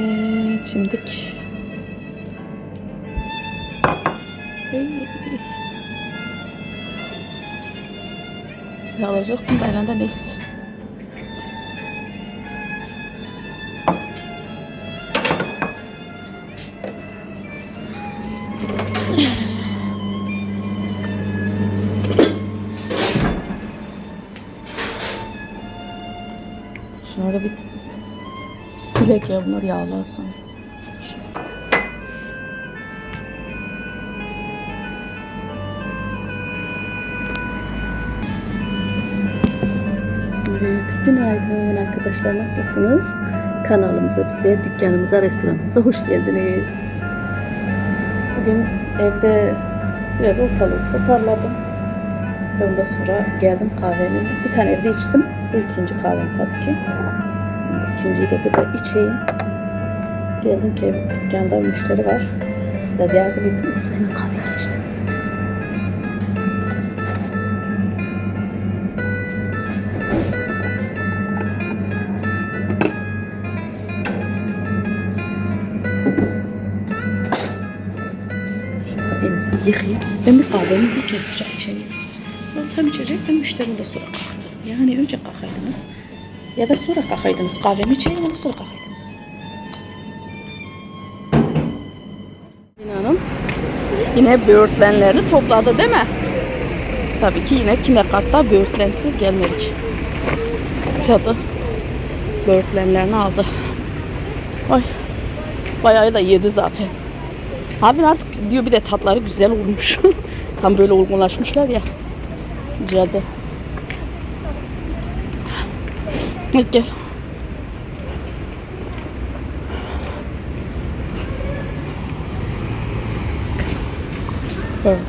Evet, şimdik. Hey. Ne alacaktım da elinde neyse. Ya bunlar yağlasın. Evet, günaydın arkadaşlar nasılsınız? Kanalımıza, bize, dükkanımıza, restoranımıza hoş geldiniz. Bugün evde biraz ortalığı toparladım. Ondan sonra geldim kahvemi. Bir tane evde içtim. Bu ikinci kahvem tabii ki. İkinciyi de burada içeyim. Geldim ki dükkanda müşteri var. Biraz yardım ettim. Hemen kahve geçtim. Elinizi yıkayıp ben bir kahvemi bir kez sıcak içeyim. O tam içecek ben müşterim de sonra kalktı. Yani önce kalkaydınız ya da sonra kalkaydınız. Kahvemi ama sonra kalkaydınız. Hanım yine böğürtlenleri topladı değil mi? Tabii ki yine kinekartta böğürtlensiz gelmedik. Cadı böğürtlenlerini aldı. Ay bayağı da yedi zaten. Abi artık diyor bir de tatları güzel olmuş. Tam böyle olgunlaşmışlar ya. Cadı. Hadi gel. Böyle.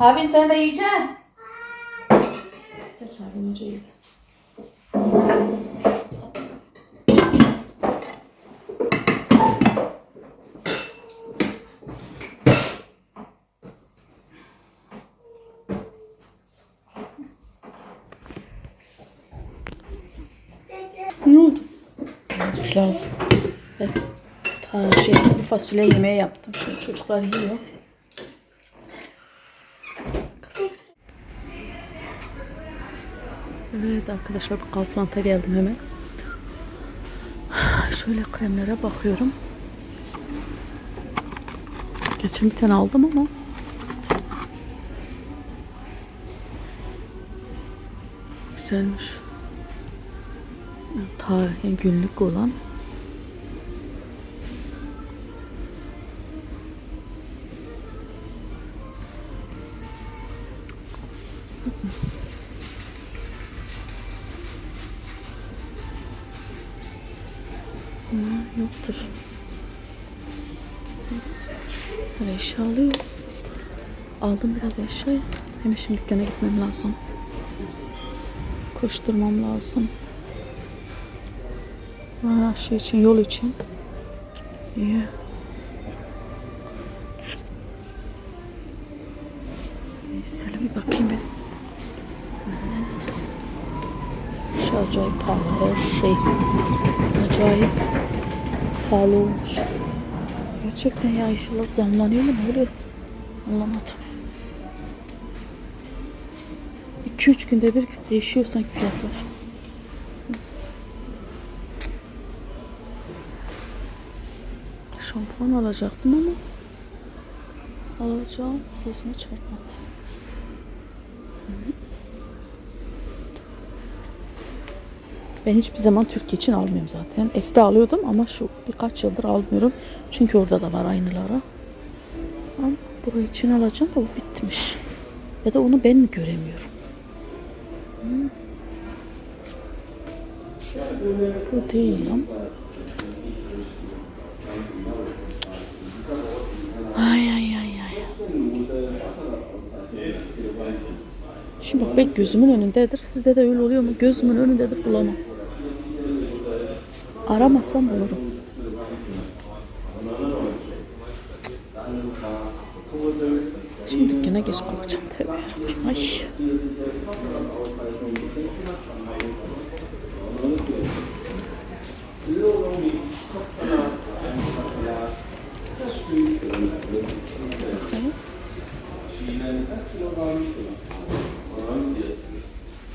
Abi sen de yiyeceksin. Geç abi önce ye. Ne oldu? Pilav. Evet. Ta şey bu fasulye yemeği yaptım. Şimdi çocuklar yiyor. Evet arkadaşlar bu Kaufland'a geldim hemen. Şöyle kremlere bakıyorum. Geçen bir tane aldım ama güzelmiş. Ta günlük olan. Ha, yoktur. Neyse. Böyle eşya alıyor. Aldım biraz eşya. Hemen şimdi dükkana gitmem lazım. Koşturmam lazım. Şey için, yol için. İyi. Neyse bir bakayım ben. Şu acayip pahalı her şey. Acayip pahalı olmuş. Gerçekten ya inşallah zamlanıyor mu ne oluyor? Anlamadım. 2-3 günde bir değişiyor sanki fiyatlar. Şampuan alacaktım ama alacağım gözüme çarpmadı. Ben hiçbir zaman Türkiye için almıyorum zaten. Este alıyordum ama şu birkaç yıldır almıyorum. Çünkü orada da var aynıları. Ama burayı için alacağım da bu bitmiş. Ya da onu ben mi göremiyorum? Hmm. Bu değil ama. Şimdi bak ben gözümün önündedir. Sizde de öyle oluyor mu? Gözümün önündedir bulamam. Aramazsam bulurum. Şimdi dükkana geç kalacağım. Tövbe yarabbim. Ay.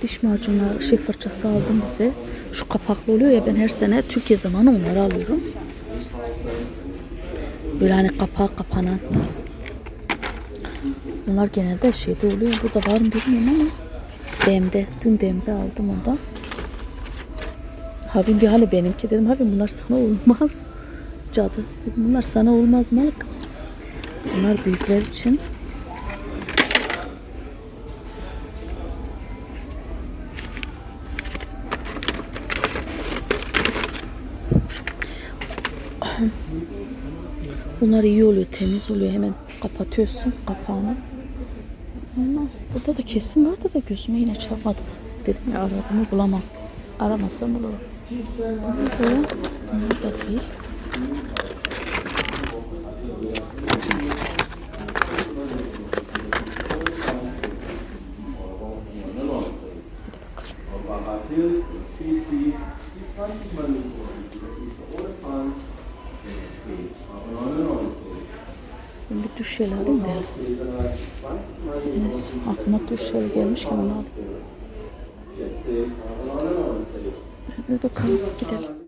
Diş macunu şey fırçası aldım bize. Şu kapaklı oluyor ya ben her sene Türkiye zamanı onları alıyorum. Böyle hani kapağı kapanan. Bunlar genelde şeyde oluyor. Burada var mı bilmiyorum ama demde. Dün demde aldım ondan. Havim bir hani benimki dedim. Havim bunlar sana olmaz. Cadı. Dedim bunlar sana olmaz Malık. Bunlar büyükler için. Bunlar iyi oluyor, temiz oluyor. Hemen kapatıyorsun kapağını. Ama burada da kesim vardı da gözüme yine çarpmadı. Dedim ya aradığımı bulamam. Aramasam bulurum. Böyle. Bunlar da değil. Ben bir duş jeli alayım da. Yes, jeli gelmişken onu alayım. Hadi bakalım gidelim.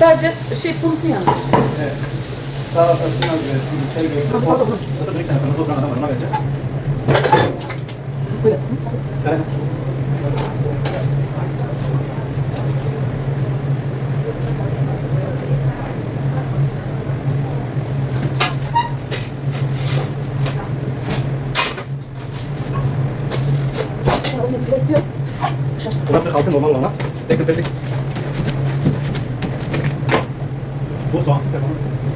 Sadece şey kurusu yani. Salatasına göre içeri o sırada bir tane kırmızı olan adam var ona vereceğim. Söyle. Evet. Kulaklık altın normal olana. Tek tek tek. Bu soğansız yapamazsınız.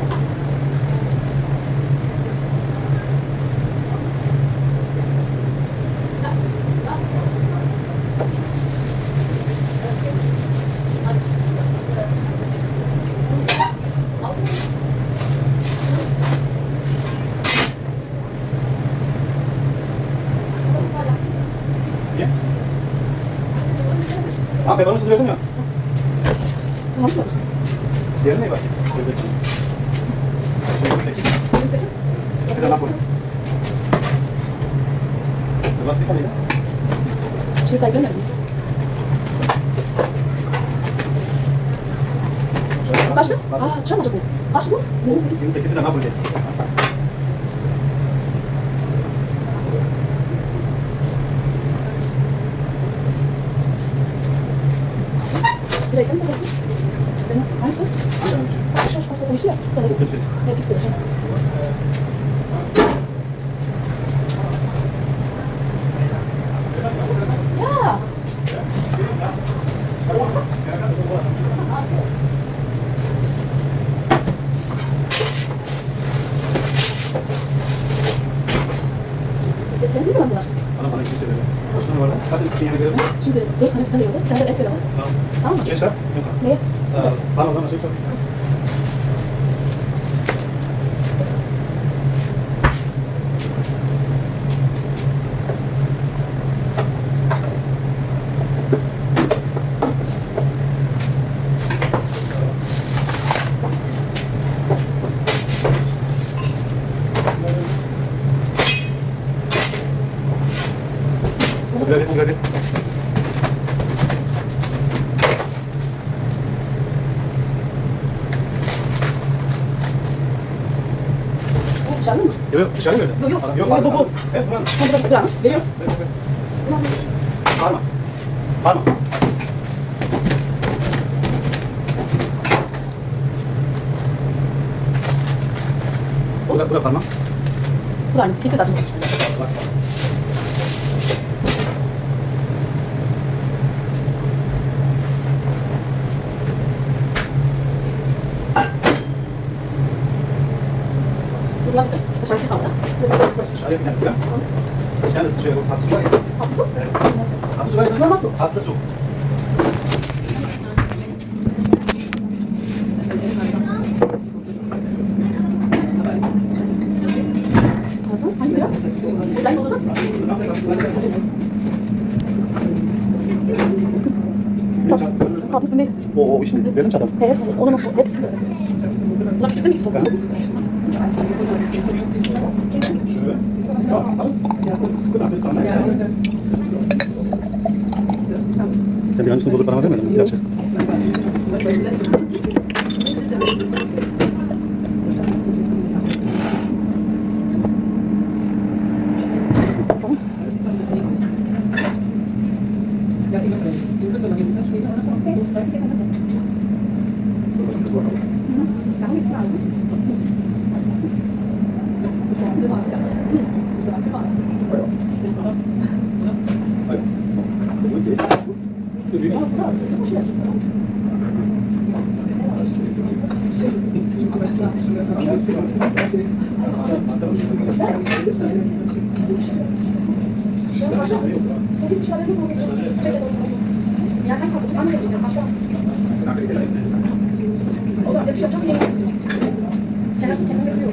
Ha peyniri siz verdin ya. Sen alıyor musun? Diğeri ne var? Lezzet. 28. 28. Kıza nasıl? Sen nasıl yıkamayın? Şey sayılamadım. Kaç mı? Aa, çam olacak bu. Kaç bu? 28. 28 bize Napoli. Direkt sen mi yapacaksın? Ben nasıl? Hangisi? Kaç yaş başta konuşuyor? Ben Biz biz. Hep ikisi de. Lan bunlar? Bana bir şey söyledi. Kaç tane vardı? Kaç tane için yemek verelim? Şimdi dört tane bize veriyordu. Bir tane de Yok yok dışarı mı öyle? Yok, yok. Yok Yok, pardon. bu, bu. pardon. Evet buranın. Sen burada buranın. Veriyor. Ver, ver, ver. Bağırma. Bağırma. Bu da, bu da parmak. Buranın. Tek zaten. Bak. Bunlar da dışarıda kaldı. Böyle kısa kısa. Dışarıya bir tane koyalım. Bir tane sıçraya koy. Tatlı su var ya. Tatlı su. Evet. Nasıl? Tatlı su var ya. Normal su. Tatlı su. Fazla. Hangi biraz? Buradan yolda nasıl? Nasıl Шановні, я вас не люблю.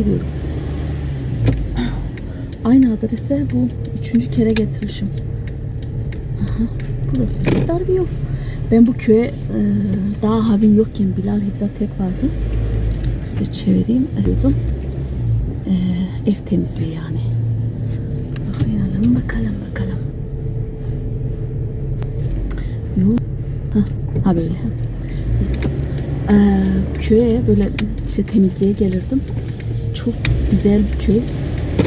Gidiyorum. Aynı adrese bu üçüncü kere getirişim. Aha. Burası kadar bir yol. Ben bu köye e, daha havin yokken Bilal Hivda tek vardı. Size çevireyim diyordum. E, ev temizliği yani. Bakalım bakalım. Yok. Ha, ha böyle. Yes. Ee, köye böyle işte temizliğe gelirdim. Çok güzel bir köy.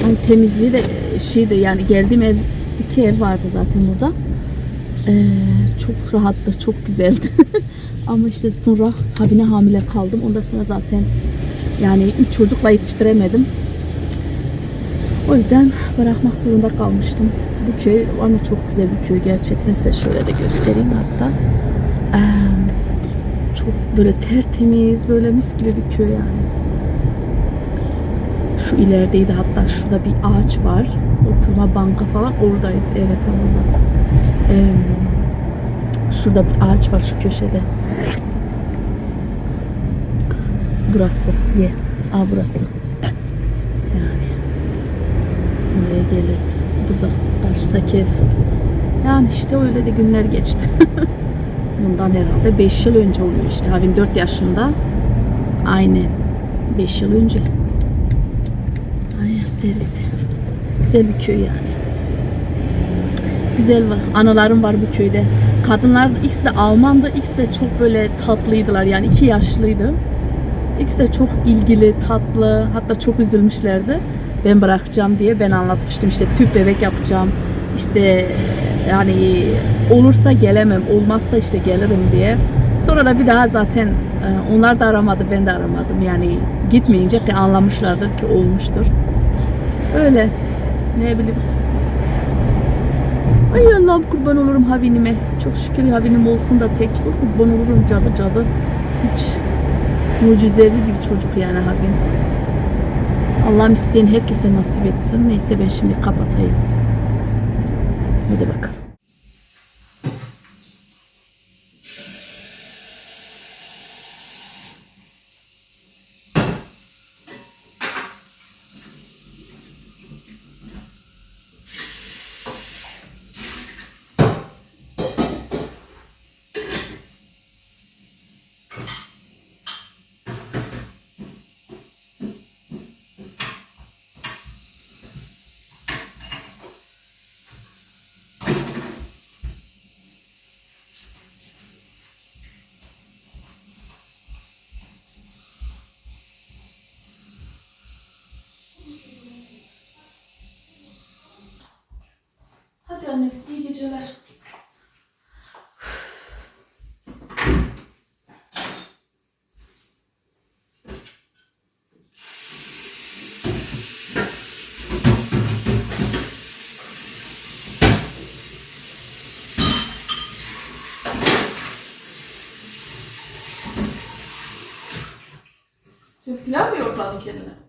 Hani temizliği de şeydi yani geldiğim ev iki ev vardı zaten burada. Ee, çok rahattı, çok güzeldi. Ama işte sonra kabine hamile kaldım. Ondan sonra zaten yani üç çocukla yetiştiremedim. O yüzden bırakmak zorunda kalmıştım. Bu köy ama çok güzel bir köy gerçekten. Size şöyle de göstereyim hatta. Ee, çok böyle tertemiz, böyle mis gibi bir köy yani. Şu ilerideydi hatta şurada bir ağaç var. Oturma banka falan oradaydı. Evet orada. Ee, şurada bir ağaç var şu köşede. Burası. Ye. Aa burası. Yani. Buraya gelirdi. Burada. Karşıdaki ev. Yani işte öyle de günler geçti. Bundan herhalde 5 yıl önce oluyor işte. Havin 4 yaşında. Aynen. 5 yıl önce. Servisi. Güzel bir köy yani. Güzel var. Anılarım var bu köyde. Kadınlar ikisi de Almandı. ikisi de çok böyle tatlıydılar. Yani iki yaşlıydı. İkisi de çok ilgili, tatlı. Hatta çok üzülmüşlerdi. Ben bırakacağım diye ben anlatmıştım. İşte tüp bebek yapacağım. İşte yani olursa gelemem, olmazsa işte gelirim diye. Sonra da bir daha zaten e, onlar da aramadı, ben de aramadım. Yani gitmeyince ki anlamışlardır ki olmuştur. Öyle. Ne bileyim. Ay Allah'ım kurban olurum Havinime. Çok şükür Havinim olsun da tek. Kurban olurum cadı cadı. Hiç mucizevi bir çocuk yani Havin. Allah'ım isteyen herkese nasip etsin. Neyse ben şimdi kapatayım. Hadi bakalım. Hadi anne iyi geceler. Sen pilav mı yoğurtladın kendine?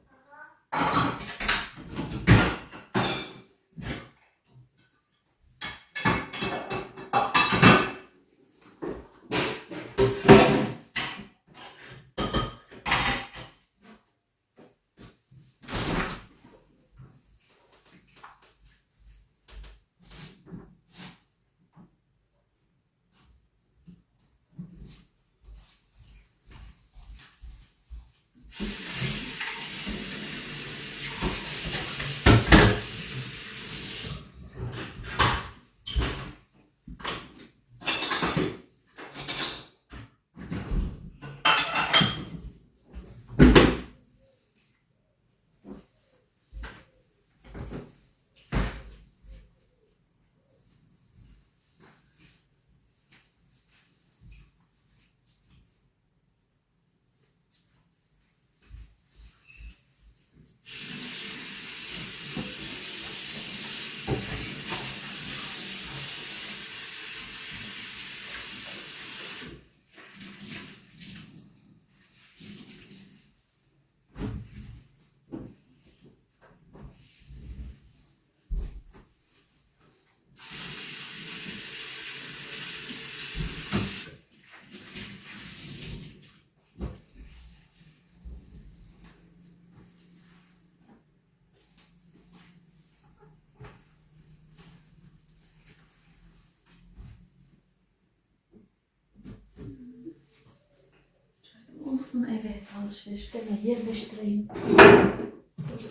Olsun. Evet alışverişlerine yerleştireyim.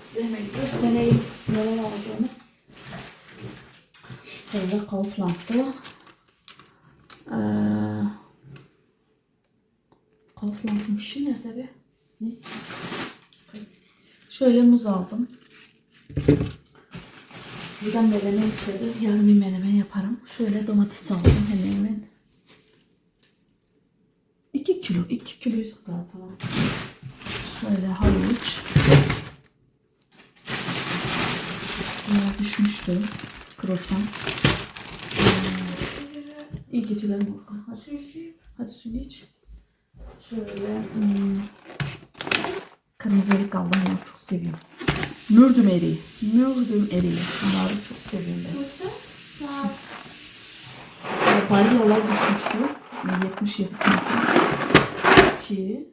Size hemen göstereyim neler aldığımı. Böyle Kaufland'da ee, Kaufland'ın fişi nerede be? Neyse. Şöyle muz aldım. Buradan menemen istedi. Yarın bir menemen yaparım. Şöyle domates aldım hemen hemen. 2 kilo, 2 kilo 100 gram falan. Şöyle havuç. Bunlar düşmüştü. Krosan. İyi geceler Morgan. Hadi, hadi suyunu iç. Şöyle hmm, kırmızı erik aldım. Bunları çok seviyorum. Mürdüm eriği. Mürdüm eriği. Bunları çok seviyorum ben. Balyalar düşmüştü. Yani 77 santim. 2 3 4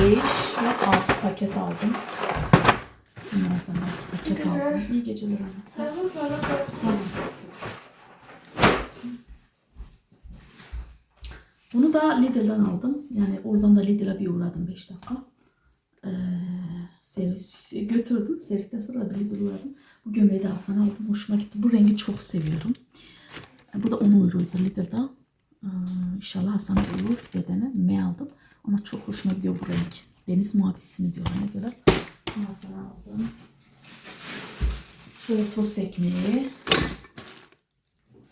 5 ve 6 paket aldım. Bunlardan 6 paket aldım. İyi geceler anne. Tamam. Bunu da Lidl'dan aldım. Yani oradan da Lidl'a bir uğradım 5 dakika. Ee, servis götürdüm. Servisten sonra da bir Lidl'a uğradım. Bu gömleği de Hasan aldım. Hoşuma gitti. Bu rengi çok seviyorum. Bu da 10 euroydu Lidl'da. Ee, İnşallah Hasan'a olur bedene. M aldım. Ama çok hoşuma gidiyor bu renk. Deniz mavisi mi diyorlar ne diyorlar. Bunu Hasan'a aldım. Şöyle tost ekmeği.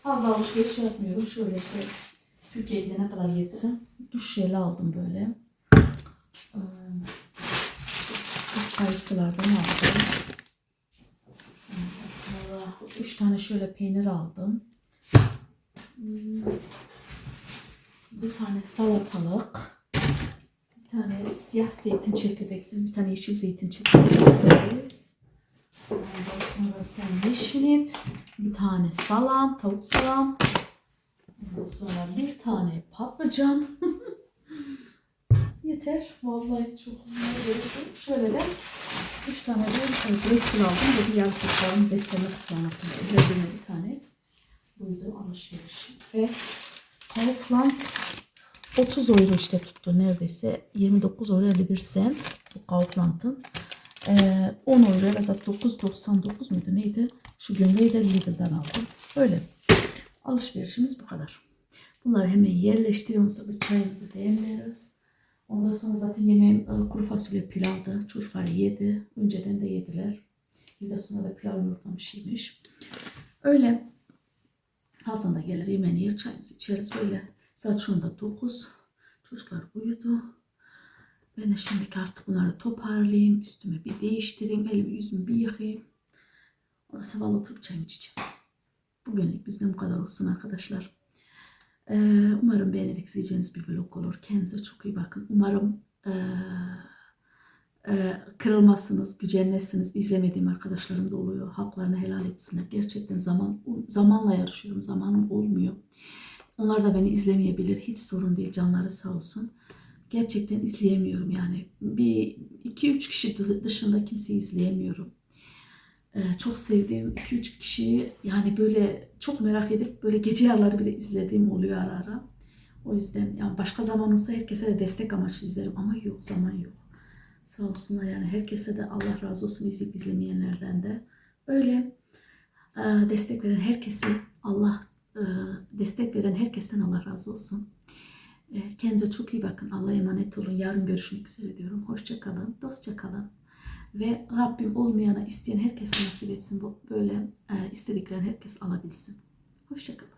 Fazla alışveriş yapmıyorum. Şöyle işte Türkiye'ye gidene kadar yetsem. Duş jeli aldım böyle. Ee, kayısılardan aldım. Sonra üç tane şöyle peynir aldım. Bir tane salatalık. Bir tane siyah zeytin çekirdeksiz, bir tane yeşil zeytin çekirdeksiz. Ondan sonra bir tane yeşilit, bir tane salam, tavuk salam. Ondan sonra bir tane patlıcan. Yeter. Vallahi çok gerek Şöyle de üç tane de dressing aldım. Dedi yarın çocukların besleme koydum. Üzerine bir tane. Buydu alışveriş. Ve Kaufland 30 euro işte tuttu neredeyse. 29 euro 51 cent. Bu Kaufland'ın. Ee, 10 euro zaten 9.99 muydu neydi? Şu gömleği de Lidl'den aldım. Öyle. Alışverişimiz bu kadar. Bunları hemen yerleştiriyoruz. Sonra çayımızı demleriz. Ondan sonra zaten yemeğim e, kuru fasulye pilavdı. Çocuklar yedi. Önceden de yediler. Bir de sonra da pilav yoğurtlamış yemiş. Öyle. Hasan da gelir yemeğini yer çayımızı içeriz böyle. Saat şu anda 9. Çocuklar uyudu. Ben de şimdi artık bunları toparlayayım. Üstümü bir değiştireyim. Elimi yüzümü bir yıkayayım. Ondan sabah oturup çayımı içeceğim. Bugünlük bizden bu kadar olsun arkadaşlar. Ee, umarım beğenerek izleyeceğiniz bir vlog olur. Kendinize çok iyi bakın. Umarım ee, kırılmazsınız, gücenmezsiniz. İzlemediğim arkadaşlarım da oluyor. Haklarını helal etsinler. Gerçekten zaman zamanla yarışıyorum. Zamanım olmuyor. Onlar da beni izlemeyebilir. Hiç sorun değil. Canları sağ olsun. Gerçekten izleyemiyorum yani. Bir iki üç kişi dı- dışında kimseyi izleyemiyorum. Ee, çok sevdiğim 2-3 kişiyi yani böyle çok merak edip böyle gece yarıları bile izlediğim oluyor ara ara. O yüzden yani başka zaman olsa herkese de destek amaçlı izlerim ama yok zaman yok. Sağ olsunlar yani herkese de Allah razı olsun izleyip izlemeyenlerden de. Öyle e, destek veren herkesi Allah e, destek veren herkesten Allah razı olsun. E, Kendinize çok iyi bakın. Allah'a emanet olun. Yarın görüşmek üzere diyorum. Hoşça kalın. Dostça kalın. Ve Rabbim olmayana isteyen herkese nasip etsin. Böyle e, istediklerini herkes alabilsin. Hoşçakalın.